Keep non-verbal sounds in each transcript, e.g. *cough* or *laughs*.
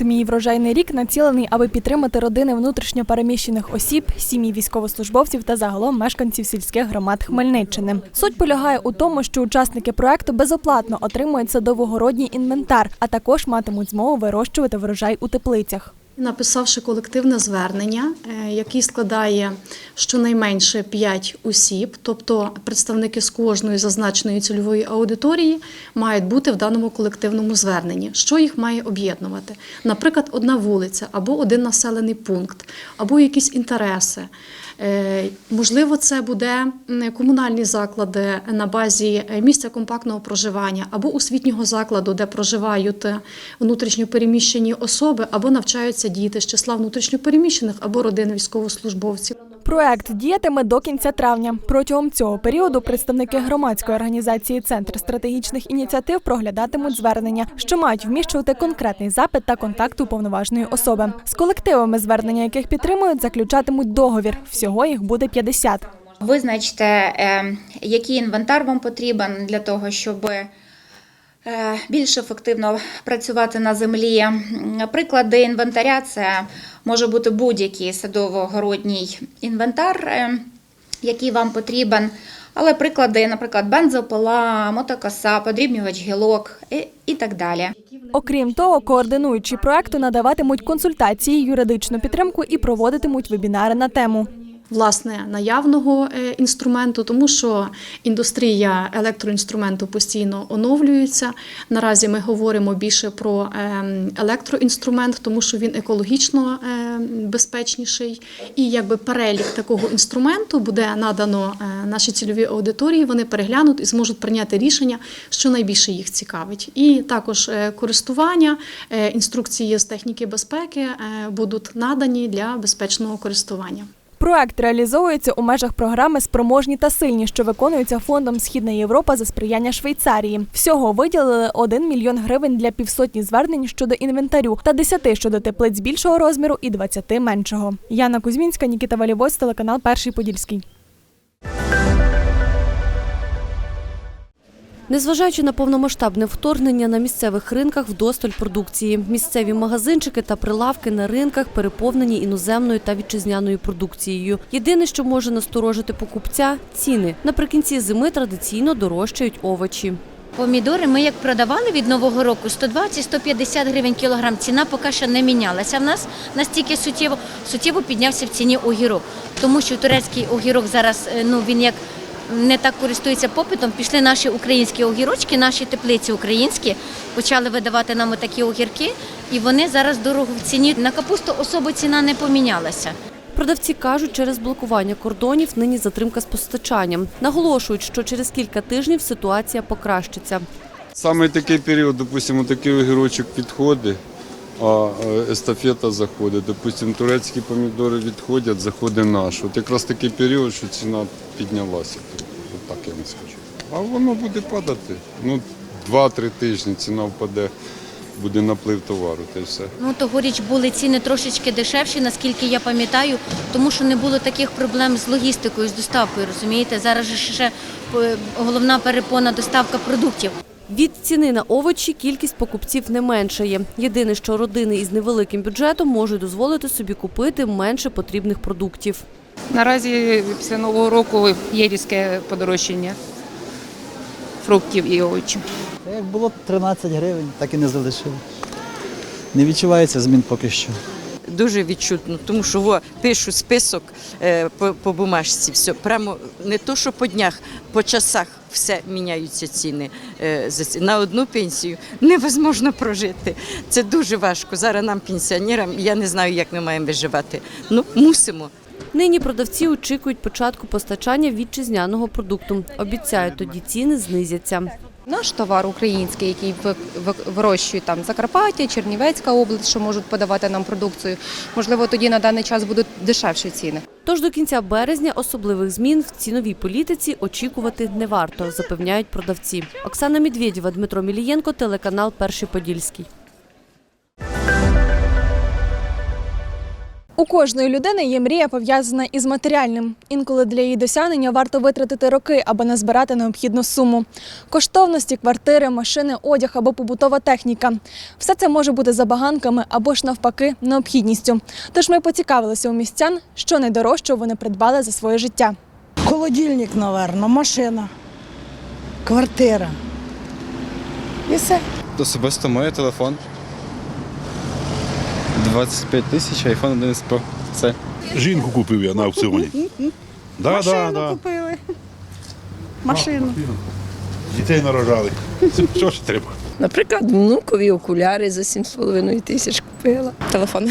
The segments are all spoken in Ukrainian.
Мій врожайний рік націлений, аби підтримати родини внутрішньо переміщених осіб, сім'ї військовослужбовців та загалом мешканців сільських громад Хмельниччини. Суть полягає у тому, що учасники проекту безоплатно отримують садово-городній інвентар, а також матимуть змогу вирощувати врожай у теплицях. Написавши колективне звернення, е, який складає щонайменше 5 осіб, тобто представники з кожної зазначеної цільової аудиторії мають бути в даному колективному зверненні. Що їх має об'єднувати? Наприклад, одна вулиця або один населений пункт, або якісь інтереси. Е, Можливо, це буде комунальні заклади на базі е, місця компактного проживання або освітнього закладу, де проживають е, внутрішньопереміщені особи, або навчаються діти з числа внутрішньопереміщених або родин військовослужбовців. Проект діятиме до кінця травня. Протягом цього періоду представники громадської організації Центр стратегічних ініціатив проглядатимуть звернення, що мають вміщувати конкретний запит та контакт уповноваженої особи. З колективами звернення, яких підтримують, заключатимуть договір. Всього їх буде 50. Визначте, е, який інвентар вам потрібен для того, щоб більш ефективно працювати на землі. Приклади інвентаря це може бути будь-який садово-городній інвентар, е, який вам потрібен. Але приклади, наприклад, бензопила, мотокоса, подрібнювач гілок і, і так далі. Окрім того, координуючі проекту надаватимуть консультації, юридичну підтримку і проводитимуть вебінари на тему. Власне наявного е, інструменту, тому що індустрія електроінструменту постійно оновлюється. Наразі ми говоримо більше про ем, електроінструмент, тому що він екологічно ем, безпечніший. І якби перелік такого інструменту буде надано е, нашій цільовій аудиторії. Вони переглянуть і зможуть прийняти рішення, що найбільше їх цікавить. І також е, користування, інструкції з техніки безпеки будуть надані для безпечного користування. Проект реалізовується у межах програми Спроможні та сильні, що виконується фондом Східна Європа за сприяння Швейцарії. Всього виділили 1 мільйон гривень для півсотні звернень щодо інвентарю та 10 щодо теплиць більшого розміру і 20 меншого. Яна Кузьмінська, Нікіта Валівоць, телеканал Перший Подільський. Незважаючи на повномасштабне вторгнення на місцевих ринках вдосталь продукції, місцеві магазинчики та прилавки на ринках переповнені іноземною та вітчизняною продукцією. Єдине, що може насторожити покупця ціни. Наприкінці зими традиційно дорожчають овочі. Помідори ми як продавали від нового року 120-150 гривень кілограм. Ціна поки що не мінялася в нас настільки суттєво. Суттєво піднявся в ціні огірок, тому що турецький огірок зараз е, ну він як не так користується попитом. Пішли наші українські огірочки, наші теплиці українські, почали видавати нам такі огірки, і вони зараз дорого в ціні. На капусту особо ціна не помінялася. Продавці кажуть, через блокування кордонів нині затримка з постачанням. Наголошують, що через кілька тижнів ситуація покращиться. Саме такий період, допустимо, такий огірочок підходить, а е, естафета заходить. Допустимо, турецькі помідори відходять, заходить наш. От якраз такий період, що ціна піднялася. От так я вам скажу. А воно буде падати. Ну, 2-3 тижні ціна впаде, буде наплив товару, та й все. Ну тогоріч були ціни трошечки дешевші, наскільки я пам'ятаю, тому що не було таких проблем з логістикою, з доставкою. Розумієте, зараз же ще е, головна перепона доставка продуктів. Від ціни на овочі кількість покупців не меншає. Єдине, що родини із невеликим бюджетом можуть дозволити собі купити менше потрібних продуктів. Наразі після нового року є різке подорожчання фруктів і овочів. Як було 13 гривень, так і не залишили. Не відчувається змін поки що. Дуже відчутно, тому що во, пишу список е, по, по бумажці. Все прямо не то, що по днях, по часах все міняються ціни. Е, на одну пенсію невозможно прожити. Це дуже важко. Зараз нам, пенсіонерам, я не знаю, як ми маємо виживати. Ну мусимо. Нині продавці очікують початку постачання вітчизняного продукту. Обіцяють, тоді ціни знизяться. Наш товар український, який ви- ви- вирощують там Закарпаття, Чернівецька область, що можуть подавати нам продукцію. Можливо, тоді на даний час будуть дешевші ціни. Тож до кінця березня особливих змін в ціновій політиці очікувати не варто, запевняють продавці. Оксана Медведєва, Дмитро Мілієнко, телеканал Перший Подільський. У кожної людини є мрія пов'язана із матеріальним. Інколи для її досягнення варто витратити роки, аби назбирати необхідну суму. Коштовності, квартири, машини, одяг або побутова техніка. Все це може бути забаганками або ж навпаки необхідністю. Тож ми поцікавилися у містян, що найдорожчого вони придбали за своє життя. Холодильник, напевно, машина, квартира. І все. Особисто моє телефон. 25 тисяч, iPhone 11 Pro. Це. Жінку купив я на аукціоні. *laughs* Да, Машину да, да. купили. Машину. Дітей нарожали. Що ж треба? Наприклад, внукові окуляри за 7,5 тисяч купила. Телефон.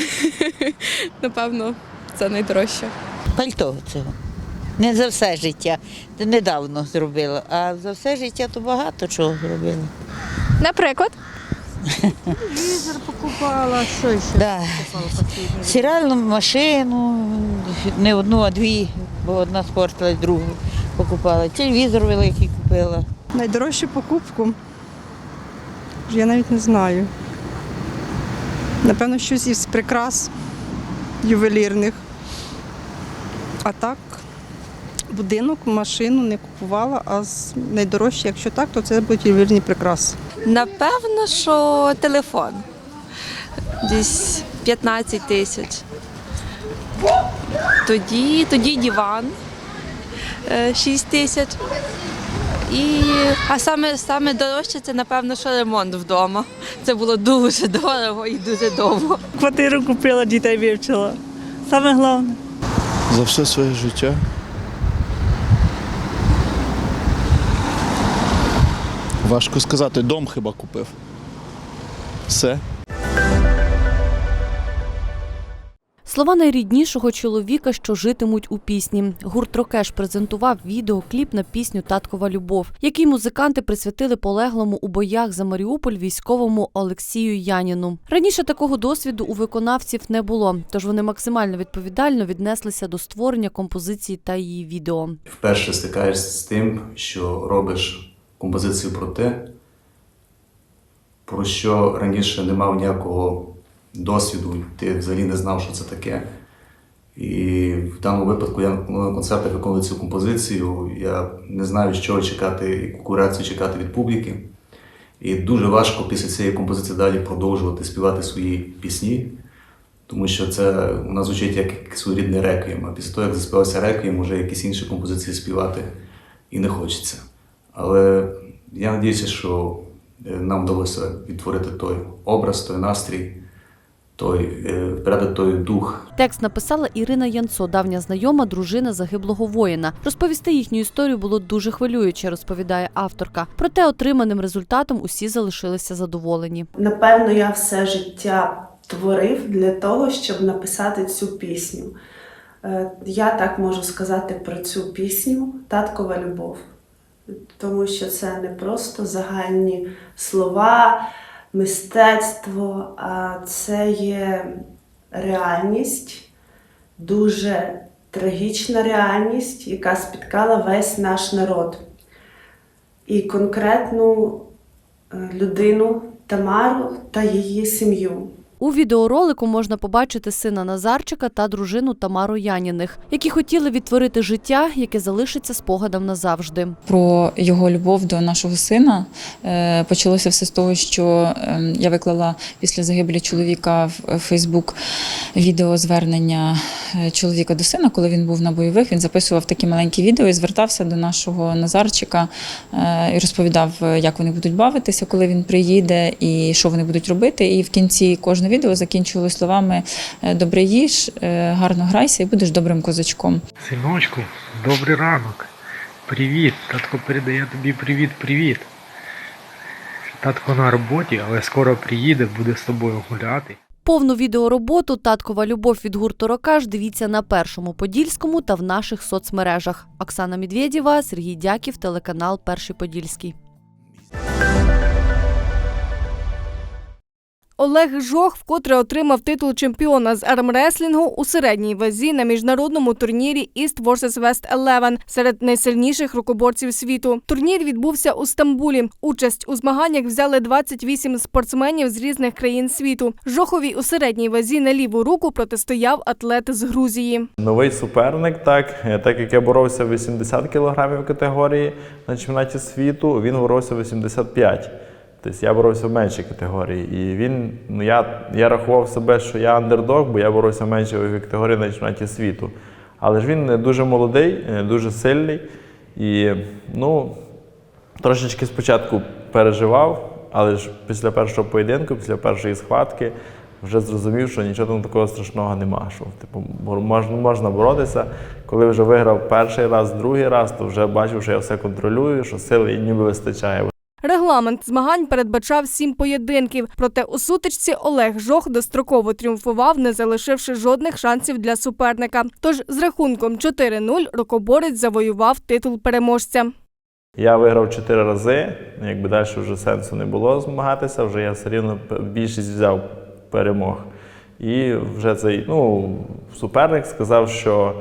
*laughs* Напевно, це найдорожче. Пальто цього. Не за все життя. Недавно зробила, а за все життя то багато чого зробила. Наприклад, Покупала, що ще? Да. Стиральну машину, не одну, а дві, бо одна спортилась, другу покупала. Телевізор великий купила. найдорожчу покупку. Я навіть не знаю. Напевно, щось із прикрас ювелірних. А так, будинок, машину не купувала, а з- найдорожче, якщо так, то це будуть ювелірні прикраси. Напевно, що телефон. Десь 15 тисяч. Тоді, тоді диван 6 тисяч. І, а саме, саме дорожче це, напевно, що ремонт вдома. Це було дуже дорого і дуже довго. Квартиру купила, дітей вивчила. Саме головне. За все своє життя. Важко сказати, дом хіба купив. Все. Слова найріднішого чоловіка, що житимуть у пісні. Гурт Рокеш презентував відеокліп на пісню Таткова любов, який музиканти присвятили полеглому у боях за Маріуполь військовому Олексію Яніну. Раніше такого досвіду у виконавців не було, тож вони максимально відповідально віднеслися до створення композиції та її відео. вперше стикаєшся з тим, що робиш композицію про те, про що раніше не мав ніякого досвіду, ти взагалі не знав, що це таке. І в даному випадку я на концертах виконую цю композицію. Я не знаю, що чекати, яку реакцію чекати від публіки. І дуже важко після цієї композиції далі продовжувати співати свої пісні, тому що це у нас звучить як своєрідний реквієм. А після того, як заспівався реквієм, вже якісь інші композиції співати і не хочеться. Але я сподіваюся, що е, нам вдалося відтворити той образ, той настрій, той, е, передати той дух Текст написала Ірина Янцо, давня знайома, дружина загиблого воїна. Розповісти їхню історію було дуже хвилююче, розповідає авторка. Проте отриманим результатом усі залишилися задоволені. Напевно, я все життя творив для того, щоб написати цю пісню. Е, Я так можу сказати про цю пісню Таткова любов. Тому що це не просто загальні слова, мистецтво, а це є реальність, дуже трагічна реальність, яка спіткала весь наш народ. І конкретну е, людину Тамару та її сім'ю. У відеоролику можна побачити сина Назарчика та дружину Тамару Яніних, які хотіли відтворити життя, яке залишиться спогадом назавжди. Про його любов до нашого сина Е, почалося все з того, що ем, я виклала після загибелі чоловіка в Фейсбук відео звернення е, чоловіка до сина, коли він був на бойових. Він записував такі маленькі відео і звертався до нашого Назарчика е, і розповідав, е, як вони будуть бавитися, коли він приїде, і що вони будуть робити. І в кінці кожне відео закінчували словами е, Добре їж, е, гарно грайся і будеш добрим козачком. Синочку, добрий ранок. Привіт. Татко передає тобі привіт-привіт. Татко на роботі, але скоро приїде, буде з тобою гуляти. Повну відеороботу Таткова любов від гурту Рокаш дивіться на першому подільському та в наших соцмережах. Оксана Медведєва, Сергій Дяків, телеканал Перший Подільський. Олег Жох вкотре отримав титул чемпіона з армреслінгу у середній вазі на міжнародному турнірі East vs. West 11 серед найсильніших рукоборців світу. Турнір відбувся у Стамбулі. Участь у змаганнях взяли 28 спортсменів з різних країн світу. Жохові у середній вазі на ліву руку протистояв атлет з Грузії. Новий суперник, так, Е, так як я боровся в 80 кг категорії на чемпіонаті світу, він боровся в 85. Тобто я боровся в меншій категорії. І він, ну я, я рахував себе, що я андердог, бо я боровся в меншій категорії на чемпіонаті світу. Але ж він дуже молодий, е, дуже сильний. І ну, трошечки спочатку переживав, але ж після першого поєдинку, після першої схватки, вже зрозумів, що нічого там такого страшного нема. Що типу, можна, можна боротися. Коли вже виграв перший раз, другий раз, то вже бачив, що я все контролюю, що сили ніби вистачає. Регламент змагань передбачав сім поєдинків. Проте у сутичці Олег Жох достроково тріумфував, не залишивши жодних шансів для суперника. Тож з рахунком 4-0 рукоборець завоював титул переможця. Я виграв чотири рази, якби далі вже сенсу не було змагатися, вже я все рівно більшість взяв перемог. І вже цей ну, суперник сказав, що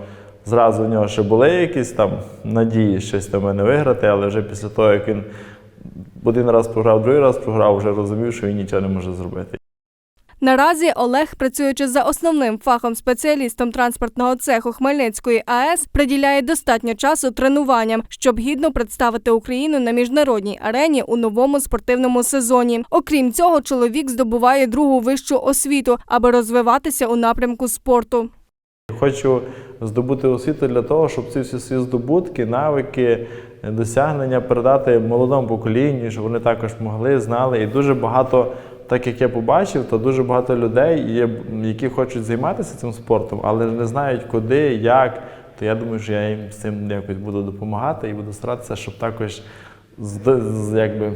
зразу в нього ще були якісь там надії щось на мене виграти, але вже після того, як він один раз програв, другий раз програв, вже розумів, що він нічого не може зробити. Наразі Олег, працюючи за основним фахом спеціалістом транспортного цеху Хмельницької АЕС, приділяє достатньо часу тренуванням, щоб гідно представити Україну на міжнародній арені у новому спортивному сезоні. Окрім цього, чоловік здобуває другу вищу освіту, аби розвиватися у напрямку спорту. Хочу здобути освіту для того, щоб ці всі свої здобутки, навики, досягнення передати молодому поколінню, щоб вони також могли, знали. І дуже багато, так як я побачив, то дуже багато людей є, які хочуть займатися цим спортом, але не знають куди, як. То я думаю, що я їм з цим якось буду допомагати і буду старатися, щоб також якби,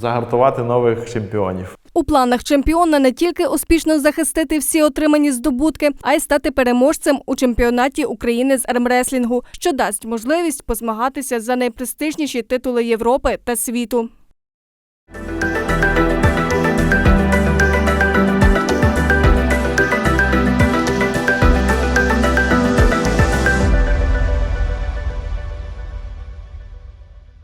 загартувати нових чемпіонів. У планах чемпіона не тільки успішно захистити всі отримані здобутки, а й стати переможцем у чемпіонаті України з армреслінгу, що дасть можливість позмагатися за найпрестижніші титули Європи та світу.